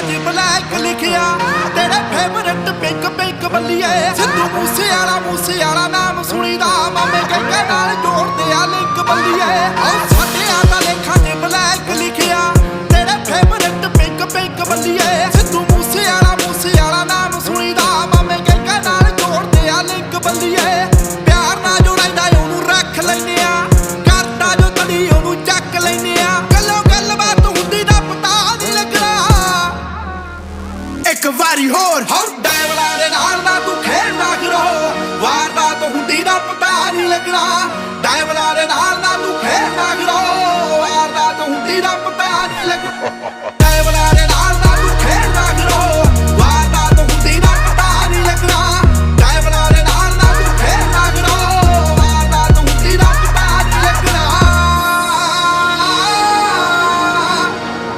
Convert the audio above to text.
ਲਿਖਿਆ, ਤੇਰੇ favourite pink pink ਬੱਲੀਏ ਸਿੱਧੂ ਮੂਸੇ ਵਾਲਾ ਮੂਸੇ ਵਾਲਾ ਨਾਮ ਸੁਣੀਦਾ, ਮਾਮੇ ਕਹਿੰਦੇ ਨਾਲ ਜੋੜਦੇ ਆ ਲਿੰਕ ਬੱਲੀਏ ਆਹ ਸਾਡੇ ਆ ਤਾਂ ਲੇਖਾਂ ਬਲੈਕ ਲਿਖਿਆ, ਤੇਰੇ ਫੇਵਰਟ ਪਿੰਕ ਪਿੰਕ ਬੱਲੀਏ ਸਿੱਧੂ ਮੂਸੇ ਵਾਲਾ ਮੂਸੇ ਵਾਲਾ ਨਾਮ ਸੁਣੀਦਾ, ਮਾਮੇ ਕਹਿੰਦੇ ਨਾਲ ਜੋੜਦੇ ਆ ਲਿੰਕ ਬੱਲੀਏ ਪਿਆਰ ਨਾਲ ਜੋ ਇੱਕ ਵਾਰੀ ਹੋਰ। ਹਉ ਡੈਵਲਾ ਦੇ ਨਾਲ ਨਾ ਤੂੰ ਖੇਡਦਾ ਕਰੋ ਵਾਰਦਾਤ ਹੁੰਦੀ ਦਾ ਪਤਾ ਨਹੀਂ ਲੱਗਣਾ। ਡੈਵਲਾ